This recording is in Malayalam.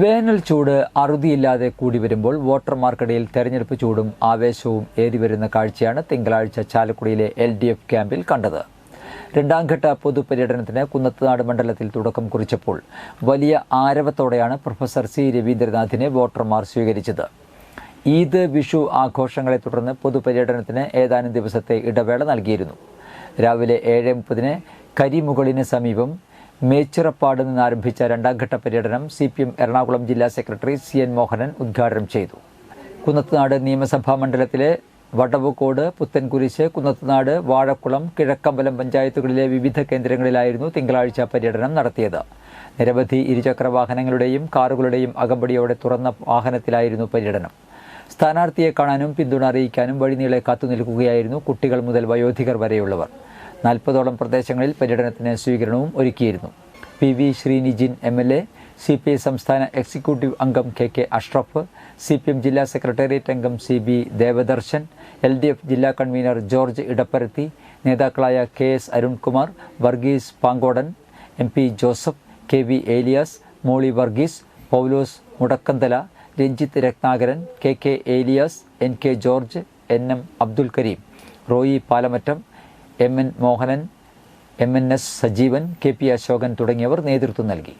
വേനൽ ചൂട് അറുതിയില്ലാതെ കൂടി വരുമ്പോൾ വോട്ടർമാർക്കിടയിൽ തെരഞ്ഞെടുപ്പ് ചൂടും ആവേശവും ഏറിവരുന്ന കാഴ്ചയാണ് തിങ്കളാഴ്ച ചാലക്കുടിയിലെ എൽ ഡി എഫ് ക്യാമ്പിൽ കണ്ടത്. രണ്ടാംഘട്ട പൊതുപര്യടനത്തിന് കുന്നത്തുനാട് മണ്ഡലത്തിൽ തുടക്കം കുറിച്ചപ്പോൾ വലിയ ആരവത്തോടെയാണ് പ്രൊഫസർ സി രവീന്ദ്രനാഥിനെ വോട്ടർമാർ സ്വീകരിച്ചത്. ഈദ് വിഷു ആഘോഷങ്ങളെ തുടർന്ന് പൊതുപര്യടനത്തിന് ഏതാനും ദിവസത്തെ ഇടവേള നൽകിയിരുന്നു. രാവിലെ ഏഴ് മുപ്പതിന് കരിമുകളിന് സമീപം മേച്ചിറപ്പാട് നിന്ന് ആരംഭിച്ച രണ്ടാംഘട്ട പര്യടനം സി പി എം എറണാകുളം ജില്ലാ സെക്രട്ടറി സി എൻ മോഹനൻ ഉദ്ഘാടനം ചെയ്തു. കുന്നത്തുനാട് നിയമസഭാ മണ്ഡലത്തിലെ വടവുകോട് പുത്തൻകുരിശ് കുന്നത്തുനാട് വാഴക്കുളം കിഴക്കമ്പലം പഞ്ചായത്തുകളിലെ വിവിധ കേന്ദ്രങ്ങളിലായിരുന്നു തിങ്കളാഴ്ച പര്യടനം നടത്തിയത്. നിരവധി ഇരുചക്ര വാഹനങ്ങളുടെയും കാറുകളുടെയും അകമ്പടിയോടെ തുറന്ന വാഹനത്തിലായിരുന്നു പര്യടനം. സ്ഥാനാർത്ഥിയെ കാണാനും പിന്തുണ അറിയിക്കാനും വഴിനീളെ കാത്തുനിൽക്കുകയായിരുന്നു കുട്ടികൾ മുതൽ വയോധികർ വരെയുള്ളവർ. നാൽപ്പതോളം പ്രദേശങ്ങളിൽ പര്യടനത്തിന് സ്വീകരണവും ഒരുക്കിയിരുന്നു. P V Sreenijin M L A C P I സംസ്ഥാന എക്സിക്യൂട്ടീവ് അംഗം K K Ashraf C P M ജില്ലാ സെക്രട്ടേറിയറ്റ് അംഗം C B Devadarshan L D F ജില്ലാ കൺവീനർ ജോർജ് ഇടപ്പരത്തി നേതാക്കളായ K S Arunkumar Varghese Pangodan M P Joseph K V Elias Molly Varghese Paulose Mudakkanthala Ranjith Ratnakaran K K Elias N K George N M Abdul Kareem Roy Palamattam M N Mohanan M N S Sajeevan K P Ashokan തുടങ്ങിയവർ നേതൃത്വം നൽകി.